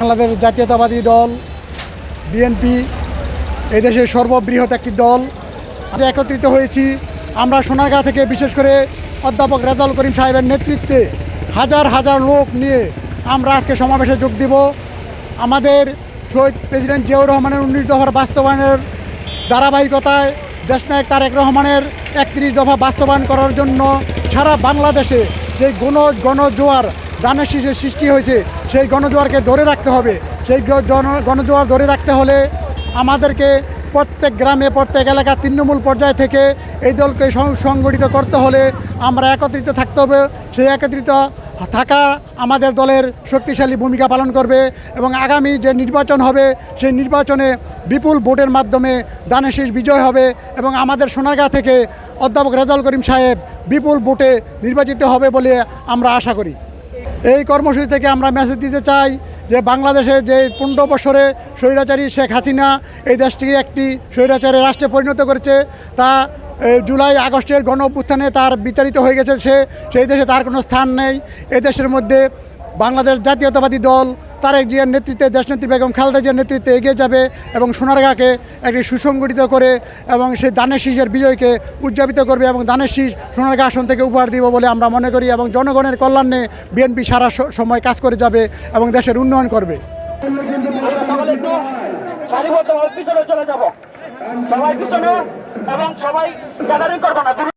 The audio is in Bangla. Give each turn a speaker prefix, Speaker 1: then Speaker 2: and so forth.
Speaker 1: বাংলাদেশ জাতীয়তাবাদী দল, বিএনপি, এই দেশের সর্ববৃহৎ একটি দল। আজ একত্রিত হয়েছি। আমরা সোনারগাঁ থেকে বিশেষ করে অধ্যাপক রেজাউল করিম সাহেবের নেতৃত্বে হাজার হাজার লোক নিয়ে আমরা আজকে সমাবেশে যোগ দিব। আমাদের শহীদ প্রেসিডেন্ট জিয়াউর রহমানের উনিশ দফার বাস্তবায়নের ধারাবাহিকতায় দেশনায়ক তারেক রহমানের একত্রিশ দফা বাস্তবায়ন করার জন্য সারা বাংলাদেশে যে গণ গণজোয়ার দানের শীষের সৃষ্টি হয়েছে, সেই গণজোয়ারকে ধরে রাখতে হবে। সেই গণজোয়ার ধরে রাখতে হলে আমাদেরকে প্রত্যেক গ্রামে, প্রত্যেক এলাকা তৃণমূল পর্যায় থেকে এই দলকে সংগঠিত করতে হলে আমরা একত্রিত থাকতে হবে। সেই একত্রিত থাকা আমাদের দলের শক্তিশালী ভূমিকা পালন করবে এবং আগামী যে নির্বাচন হবে, সেই নির্বাচনে বিপুল ভোটের মাধ্যমে দানেশীষ বিজয় হবে এবং আমাদের সোনারগাঁ থেকে অধ্যাপক রেজাউল করিম সাহেব বিপুল ভোটে নির্বাচিত হবে বলে আমরা আশা করি। এই কর্মসূচি থেকে আমরা মেসেজ দিতে চাই যে বাংলাদেশে যে পনেরো বছরে স্বৈরাচারী শেখ হাসিনা এই দেশটিকে একটি স্বৈরাচারী রাষ্ট্রে পরিণত করেছে, তা জুলাই আগস্টের গণ অভ্যুত্থানে তার বিতাড়িত হয়ে গেছে সে সেই দেশে তার কোনো স্থান নেই দেশের মধ্যে বাংলাদেশ জাতীয়তাবাদী দল তারেক জিয়ার নেতৃত্বে দেশনেত্রী বেগম খালেদা জিয়ার নেতৃত্বে এগিয়ে যাবে এবং সোনারগাঁকে একটি সুসংগঠিত করে এবং সেই দানের শীষের বিজয়কে উদযাপিত করবে এবং দানের শীষ সোনারগাঁ আসন থেকে উপহার দিব বলে আমরা মনে করি এবং জনগণের কল্যাণে বিএনপি সারা সময় কাজ করে যাবে এবং দেশের উন্নয়ন করবে
Speaker 2: সবাই পিছনে এবং সবাই গ্যাদারিং করব না।